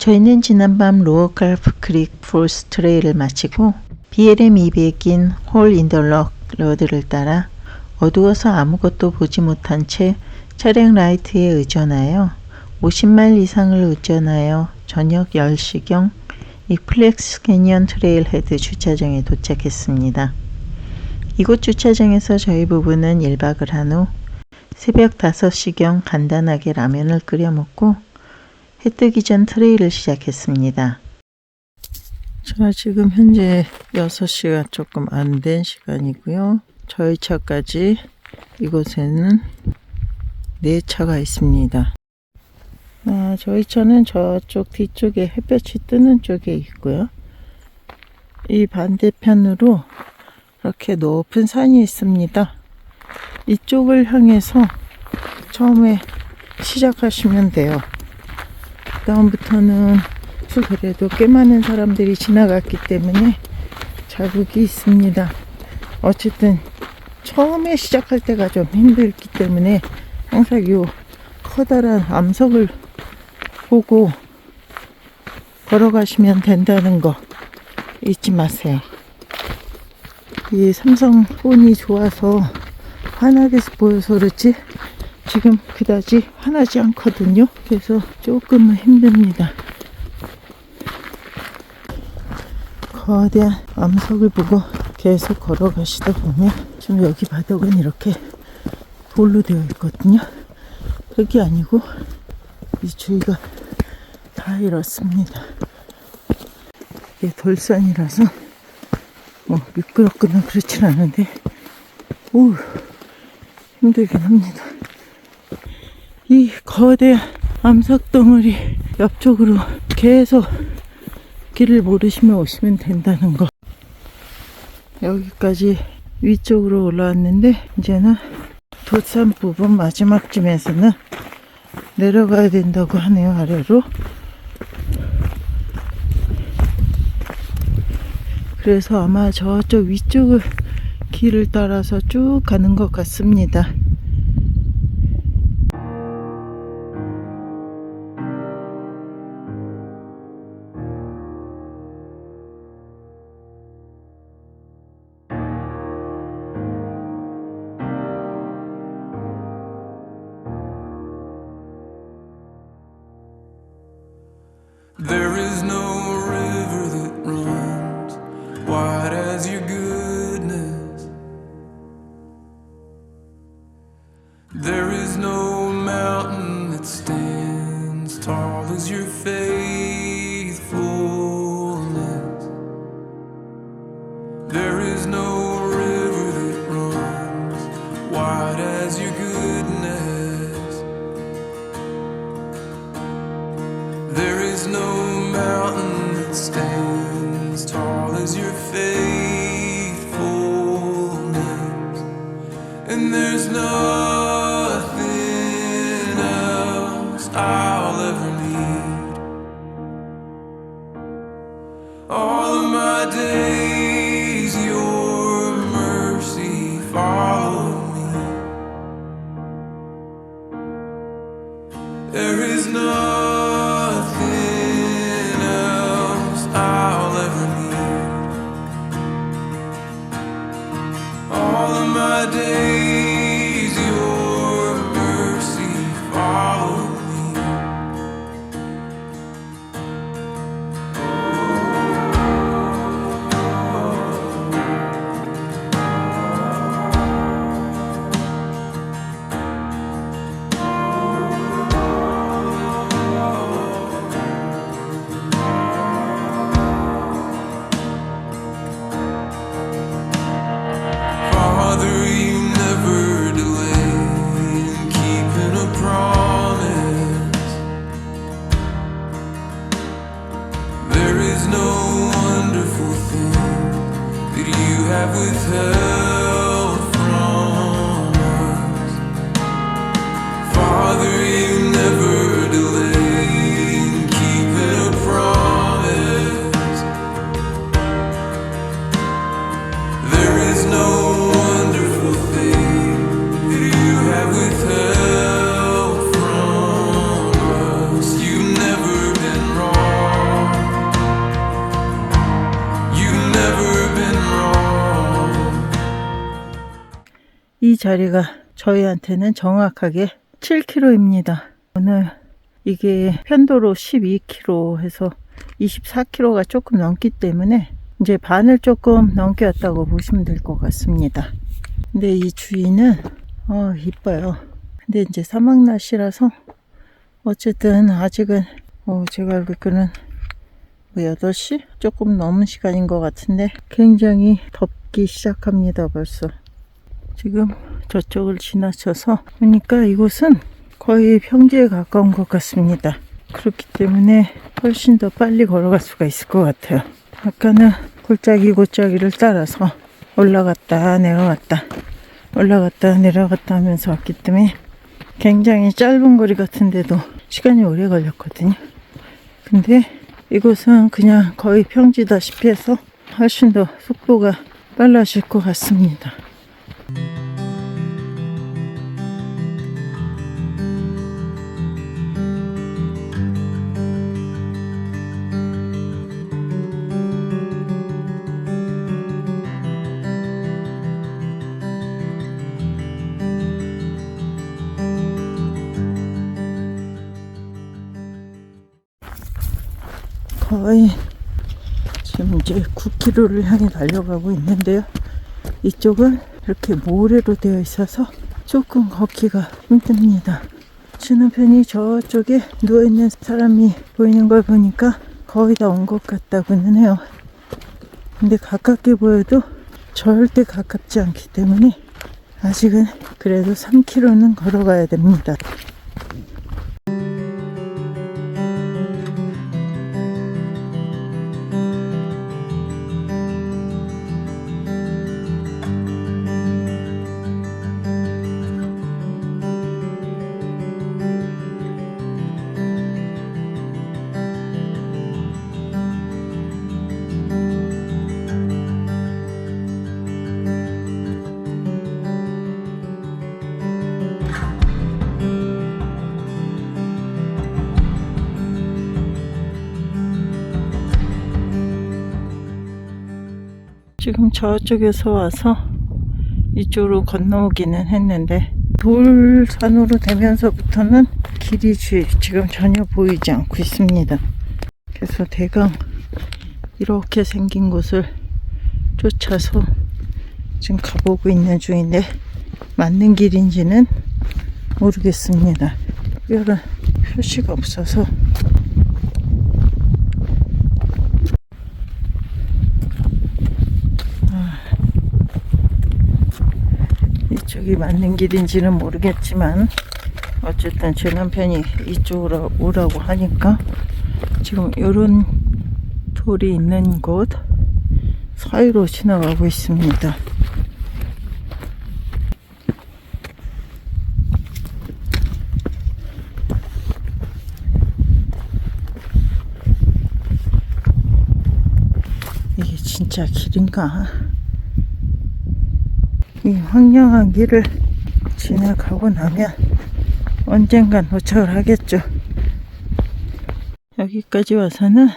저희는 지난밤 로어갈프 크릭 폴스 트레일을 마치고 BLM 200인 홀 인더럭 로드를 따라 어두워서 아무것도 보지 못한 채 차량 라이트에 의존하여 50마일 이상을 운전하여 저녁 10시경 이플렉스 캐니언 트레일 헤드 주차장에 도착했습니다. 이곳 주차장에서 저희 부부는 1박을 한 후 새벽 5시경 간단하게 라면을 끓여 먹고 해 뜨기 전 트레일을 시작했습니다. 자, 지금 현재 6시가 조금 안 된 시간이고요. 저희 차까지 이곳에는 네 차가 있습니다. 아, 저희 차는 저쪽 뒤쪽에 햇볕이 뜨는 쪽에 있고요. 이 반대편으로 이렇게 높은 산이 있습니다. 이쪽을 향해서 처음에 시작하시면 돼요. 다음부터는 그래도 꽤 많은 사람들이 지나갔기 때문에 자국이 있습니다. 어쨌든 처음에 시작할 때가 좀 힘들기 때문에 항상 요 커다란 암석을 보고 걸어가시면 된다는 거 잊지 마세요. 이 삼성 폰이 좋아서 환하게 보여서 그렇지 지금 그다지 환하지 않거든요. 그래서 조금은 힘듭니다. 거대한 암석을 보고 계속 걸어가시다 보면 지금 여기 바닥은 이렇게 돌로 되어 있거든요. 그게 아니고 이 주위가 다 이렇습니다. 이게 돌산이라서 뭐 미끄럽거나 그렇진 않은데 오 힘들긴 합니다. 이 거대한 암석 덩어리 옆쪽으로 계속 길을 모르시면 오시면 된다는 거. 여기까지 위쪽으로 올라왔는데 이제는 돛산 부분 마지막쯤에서는 내려가야 된다고 하네요 아래로. 그래서 아마 저쪽 위쪽을 길을 따라서 쭉 가는 것 같습니다. There is no mountain that stands tall as your faithfulness, and there's nothing 자리가 저희한테는 정확하게 7km입니다. 오늘 이게 편도로 12km 해서 24km가 조금 넘기 때문에 이제 반을 조금 넘게 왔다고 보시면 될 것 같습니다. 근데 이 주위는 어 이뻐요. 근데 이제 사막 날씨라서 어쨌든 아직은 어 제가 알기로는 뭐 8시? 조금 넘은 시간인 것 같은데 굉장히 덥기 시작합니다 벌써 지금 저쪽을 지나쳐서 보니까 이곳은 거의 평지에 가까운 것 같습니다. 그렇기 때문에 훨씬 더 빨리 걸어갈 수가 있을 것 같아요. 아까는 골짜기 골짜기를 따라서 올라갔다 내려갔다 올라갔다 내려갔다 하면서 왔기 때문에 굉장히 짧은 거리 같은데도 시간이 오래 걸렸거든요. 근데 이곳은 그냥 거의 평지다시피 해서 훨씬 더 속도가 빨라질 것 같습니다. 거의 지금 이제 9km를 향해 달려가고 있는데요. 이쪽은 이렇게 모래로 되어 있어서 조금 걷기가 힘듭니다. 주는 편이 저쪽에 누워있는 사람이 보이는 걸 보니까 거의 다 온 것 같다고는 해요. 근데 가깝게 보여도 절대 가깝지 않기 때문에 아직은 그래도 3km는 걸어가야 됩니다. 저쪽에서 와서 이쪽으로 건너오기는 했는데 돌산으로 되면서부터는 길이 지- 지금 전혀 보이지 않고 있습니다. 그래서 대강 이렇게 생긴 곳을 쫓아서 지금 가보고 있는 중인데 맞는 길인지는 모르겠습니다. 특별한 표시가 없어서 이쪽이 맞는 길인지는 모르겠지만 어쨌든 제 남편이 이쪽으로 오라고 하니까 지금 이런 돌이 있는 곳 사이로 지나가고 있습니다. 이게 진짜 길인가? 이 황량한 길을 지나가고 나면 언젠간 도착을 하겠죠. 여기까지 와서는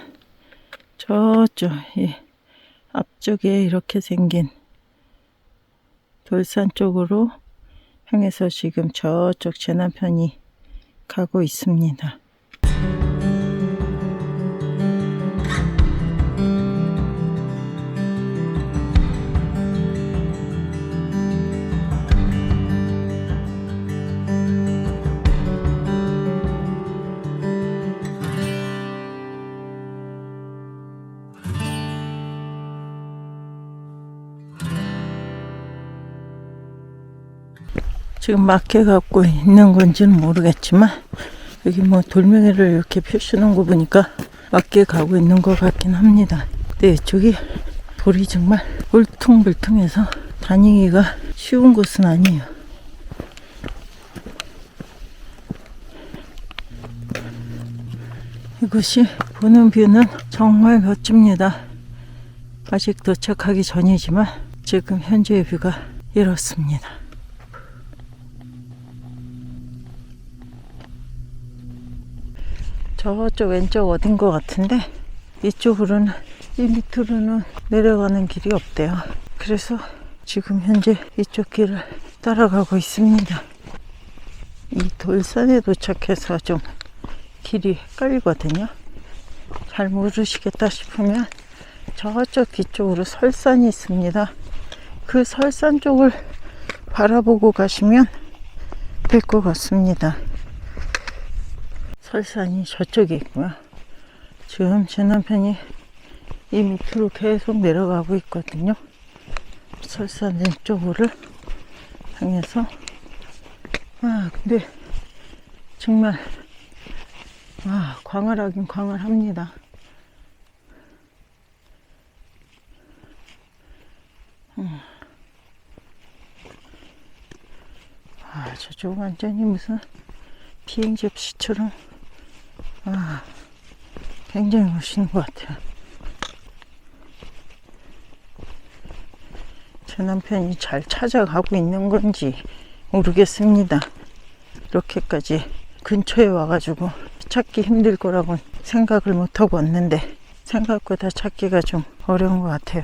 저쪽 이 앞쪽에 이렇게 생긴 돌산 쪽으로 향해서 지금 저쪽 제 남편이 가고 있습니다. 지금 맞게 갖고 있는 건지는 모르겠지만 여기 뭐 돌멩이를 이렇게 펴시는 거 보니까 맞게 가고 있는 것 같긴 합니다. 근데 이쪽이 돌이 정말 울퉁불퉁해서 다니기가 쉬운 곳은 아니에요. 이곳이 보는 뷰는 정말 멋집니다. 아직 도착하기 전이지만 지금 현재의 뷰가 이렇습니다. 저쪽 왼쪽 어딘 것 같은데 이쪽으로는 이 밑으로는 내려가는 길이 없대요. 그래서 지금 현재 이쪽 길을 따라가고 있습니다. 이 돌산에 도착해서 좀 길이 헷갈리거든요. 잘 모르시겠다 싶으면 저쪽 뒤쪽으로 설산이 있습니다. 그 설산 쪽을 바라보고 가시면 될 것 같습니다. 설산이 저쪽에 있고요. 지금 제 남편이 이 밑으로 계속 내려가고 있거든요. 설산 왼쪽으로 향해서 아 근데 정말 와 광활하긴 광활합니다. 음. 아 저쪽 완전히 무슨 비행 접시처럼 아 굉장히 멋있는 것 같아요. 제 남편이 잘 찾아가고 있는 건지 모르겠습니다. 이렇게까지 근처에 와가지고 찾기 힘들 거라고 생각을 못하고 왔는데 생각보다 찾기가 좀 어려운 것 같아요.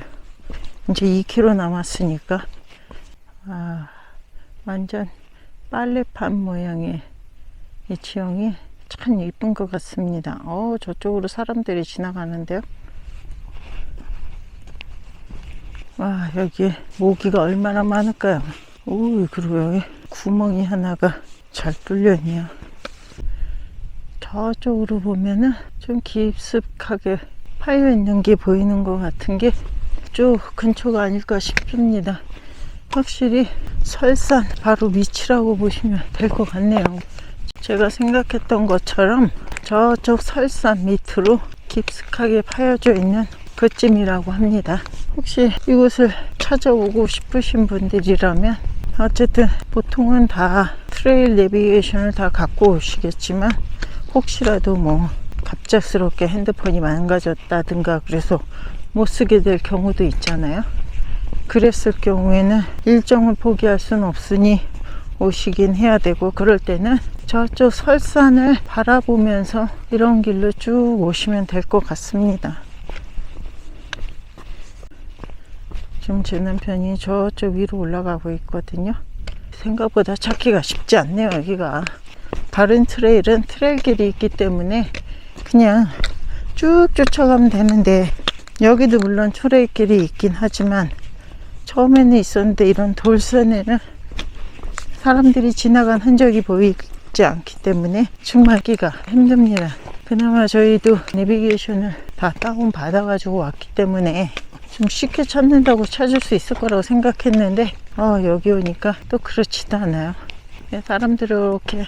이제 2km 남았으니까 아, 완전 빨래판 모양의 이 지형이 참 이쁜 것 같습니다. 어, 저쪽으로 사람들이 지나가는데요. 와, 여기에 모기가 얼마나 많을까요? 오, 그리고 여기 구멍이 하나가 잘 뚫려 있네요. 저쪽으로 보면은 좀 깊숙하게 파여 있는 게 보이는 것 같은 게 쭉 근처가 아닐까 싶습니다. 확실히 설산 바로 밑이라고 보시면 될 것 같네요. 제가 생각했던 것처럼 저쪽 설산 밑으로 깊숙하게 파여져 있는 그쯤이라고 합니다. 혹시 이곳을 찾아오고 싶으신 분들이라면 어쨌든 보통은 다 트레일 내비게이션을 다 갖고 오시겠지만 혹시라도 뭐 갑작스럽게 핸드폰이 망가졌다든가 그래서 못 쓰게 될 경우도 있잖아요. 그랬을 경우에는 일정을 포기할 수는 없으니 오시긴 해야 되고 그럴 때는 저쪽 설산을 바라보면서 이런 길로 쭉 오시면 될 것 같습니다. 지금 제 남편이 저쪽 위로 올라가고 있거든요. 생각보다 찾기가 쉽지 않네요, 여기가. 다른 트레일은 트레일 길이 있기 때문에 그냥 쭉 쫓아가면 되는데 여기도 물론 트레일 길이 있긴 하지만 처음에는 있었는데 이런 돌산에는 사람들이 지나간 흔적이 보이 지 않기 때문에 충만하기가 힘듭니다. 그나마 저희도 내비게이션을 다 다운 받아가지고 왔기 때문에 좀 쉽게 찾는다고 찾을 수 있을 거라고 생각했는데 어, 여기 오니까 또 그렇지도 않아요. 사람들이 이렇게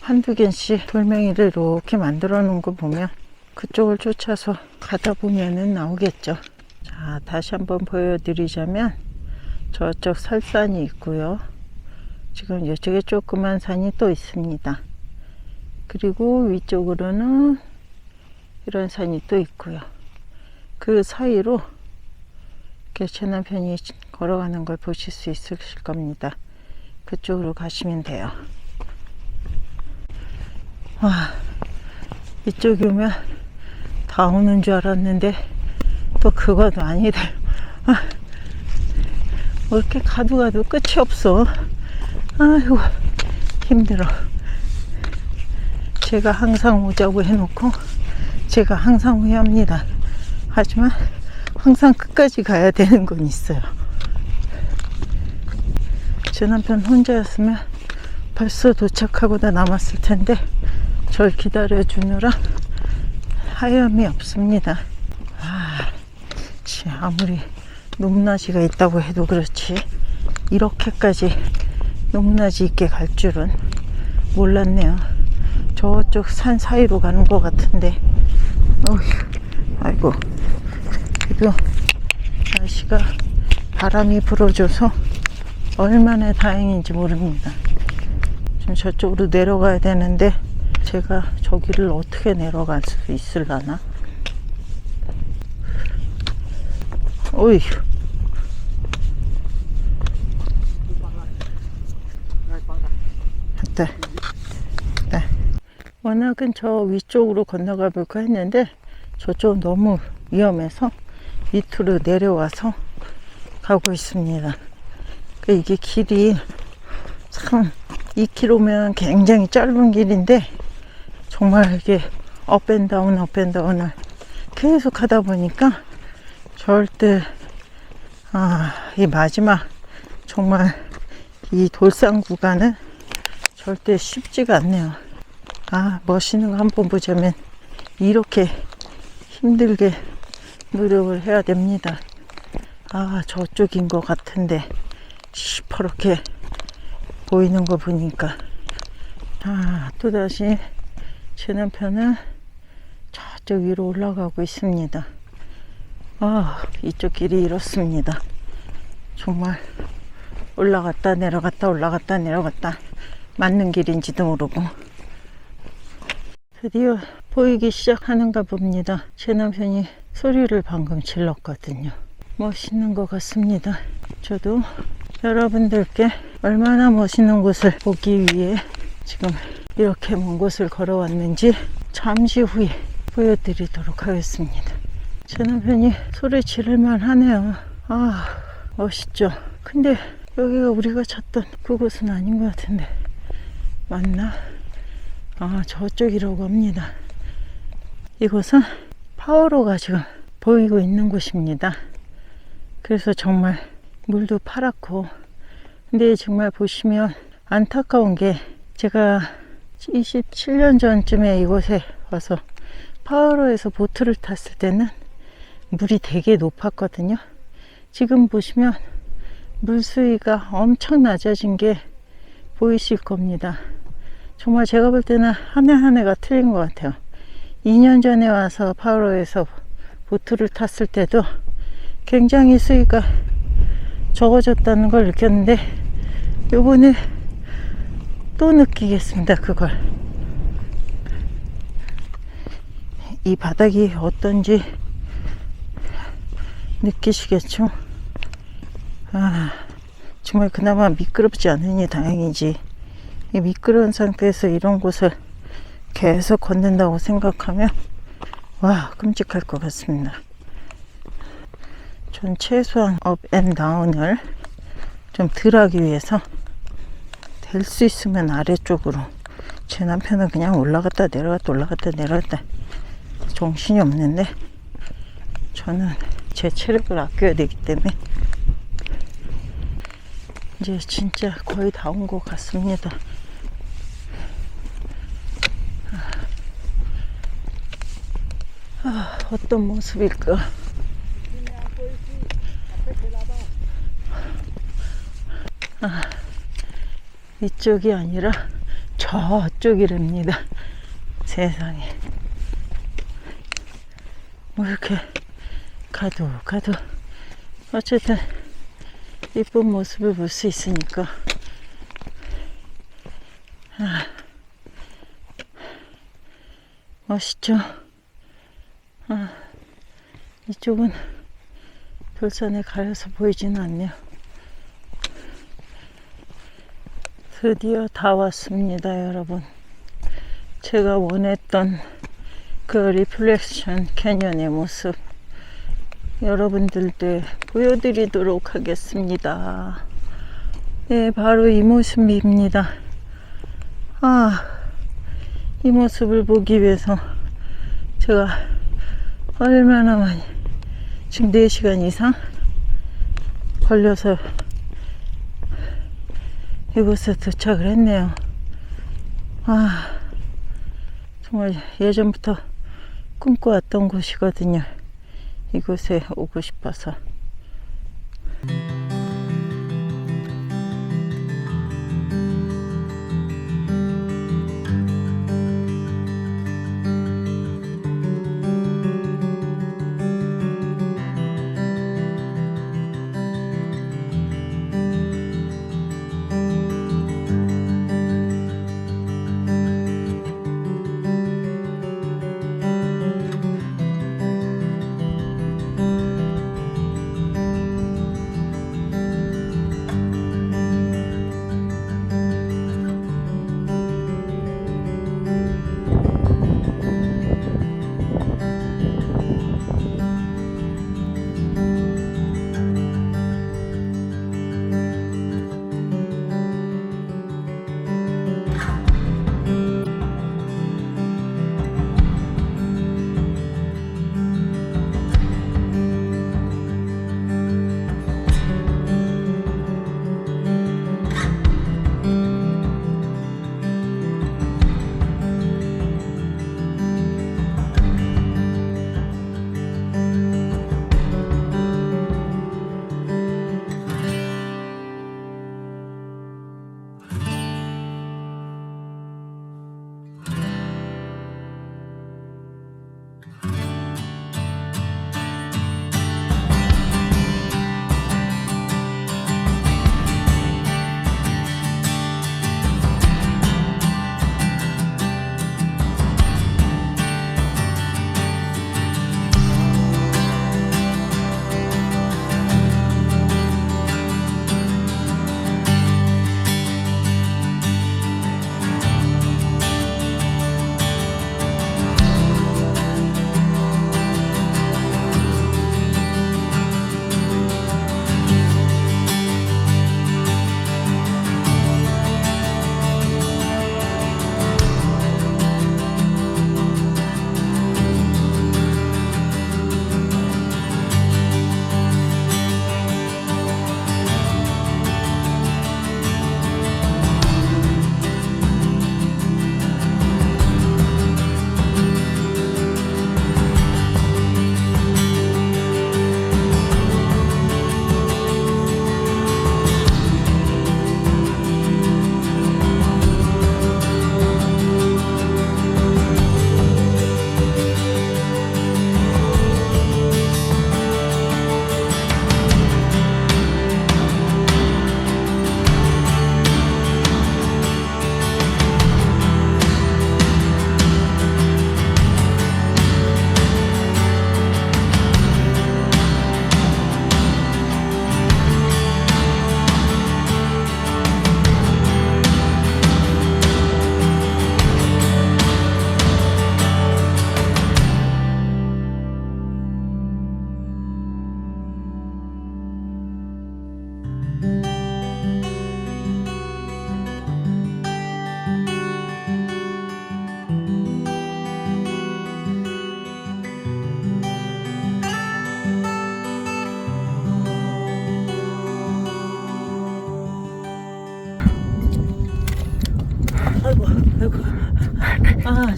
한두 개씩 돌멩이를 이렇게 만들어 놓은 거 보면 그쪽을 쫓아서 가다 보면은 나오겠죠. 자, 다시 한번 보여드리자면 저쪽 설산이 있고요. 지금 이쪽에 조그만 산이 또 있습니다. 그리고 위쪽으로는 이런 산이 또 있고요. 그 사이로 이렇게 제 남편이 걸어가는 걸 보실 수 있으실 겁니다. 그쪽으로 가시면 돼요. 와, 이쪽이 오면 다 오는 줄 알았는데 또 그것도 아니래. 아, 뭐 이렇게 가도 가도 끝이 없어. 아이고, 힘들어. 제가 항상 오자고 해놓고 제가 항상 후회합니다. 하지만 항상 끝까지 가야 되는 건 있어요. 제 남편 혼자였으면 벌써 도착하고 다 남았을 텐데 절 기다려 주느라 하염이 없습니다. 아, 치, 아무리 높낮이가 있다고 해도 그렇지 이렇게까지 높낮이 있게 갈 줄은 몰랐네요. 저쪽 산 사이로 가는 것 같은데, 어휴, 아이고, 그래도 날씨가 바람이 불어줘서 얼마나 다행인지 모릅니다. 지금 저쪽으로 내려가야 되는데 제가 저기를 어떻게 내려갈 수 있을라나? 어휴. 네. 네. 워낙은 저 위쪽으로 건너가 볼까 했는데 저쪽은 너무 위험해서 밑으로 내려와서 가고 있습니다. 그 이게 길이 참 2km면 굉장히 짧은 길인데 정말 이게 업앤다운 업앤다운을 계속 하다 보니까 절대 아, 이 마지막 정말 이 돌산 구간은 절대 쉽지가 않네요. 아, 멋있는 거 한 번 보자면 이렇게 힘들게 노력을 해야 됩니다. 아, 저쪽인 것 같은데 시퍼렇게 보이는 거 보니까 아, 또다시 제 남편은 저쪽 위로 올라가고 있습니다. 아, 이쪽 길이 이렇습니다. 정말 올라갔다 내려갔다 올라갔다 내려갔다 맞는 길인지도 모르고 드디어 보이기 시작하는가 봅니다. 제 남편이 소리를 방금 질렀거든요. 멋있는 것 같습니다. 저도 여러분들께 얼마나 멋있는 곳을 보기 위해 지금 이렇게 먼 곳을 걸어왔는지 잠시 후에 보여드리도록 하겠습니다. 제 남편이 소리 지를만 하네요. 아, 멋있죠? 근데 여기가 우리가 찾던 그곳은 아닌 것 같은데. 맞나? 아, 저쪽이라고 합니다. 이곳은 파워로가 지금 보이고 있는 곳입니다. 그래서 정말 물도 파랗고, 근데 정말 보시면 안타까운 게 제가 27년 전쯤에 이곳에 와서 파워로에서 보트를 탔을 때는 물이 되게 높았거든요. 지금 보시면 물 수위가 엄청 낮아진 게 보이실 겁니다. 정말 제가 볼 때는 한 해 한 해가 틀린 것 같아요. 2년 전에 와서 파로에서 보트를 탔을 때도 굉장히 수위가 적어졌다는 걸 느꼈는데 요번에 또 느끼겠습니다. 그걸. 이 바닥이 어떤지 느끼시겠죠? 아, 정말 그나마 미끄럽지 않으니 다행이지. 이 미끄러운 상태에서 이런 곳을 계속 걷는다고 생각하면 와 끔찍할 것 같습니다. 전 최소한 업앤 다운을 좀 덜하기 위해서 될 수 있으면 아래쪽으로 제 남편은 그냥 올라갔다 내려갔다 올라갔다 내려갔다 정신이 없는데 저는 제 체력을 아껴야 되기 때문에 이제 진짜 거의 다 온 것 같습니다. 아, 어떤 모습일까? 아, 이쪽이 아니라 저쪽이랍니다. 세상에. 뭐 이렇게 가도 가도 어쨌든 이쁜 모습을 볼 수 있으니까 아, 멋있죠? 아, 이쪽은 돌산에 가려서 보이지는 않네요. 드디어 다 왔습니다, 여러분. 제가 원했던 그 리플렉션 캐년의 모습 여러분들께 보여드리도록 하겠습니다. 네, 바로 이 모습입니다. 아, 이 모습을 보기 위해서 제가 얼마나 많이, 지금 4시간 이상 걸려서 이곳에 도착을 했네요. 아, 정말 예전부터 꿈꿔왔던 곳이거든요. 이곳에 오고 싶어서.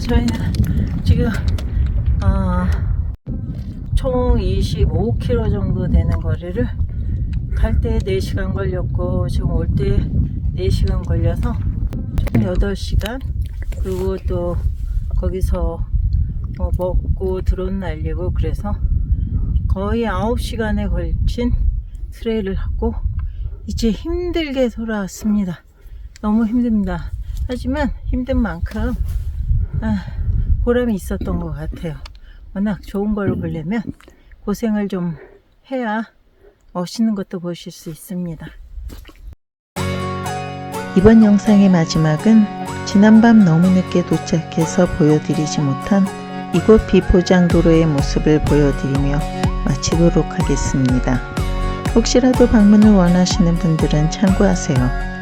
저희는 지금, 아, 총 25km 정도 되는 거리를 갈 때 4시간 걸렸고, 지금 올 때 4시간 걸려서 총 8시간. 그리고 또 거기서 뭐 먹고 드론 날리고 그래서 거의 9시간에 걸친 트레일을 하고 이제 힘들게 돌아왔습니다. 너무 힘듭니다. 하지만 힘든 만큼 아, 보람이 있었던 것 같아요. 워낙 좋은 걸 보려면 고생을 좀 해야 멋있는 것도 보실 수 있습니다. 이번 영상의 마지막은 지난밤 너무 늦게 도착해서 보여드리지 못한 이곳 비포장도로의 모습을 보여드리며 마치도록 하겠습니다. 혹시라도 방문을 원하시는 분들은 참고하세요.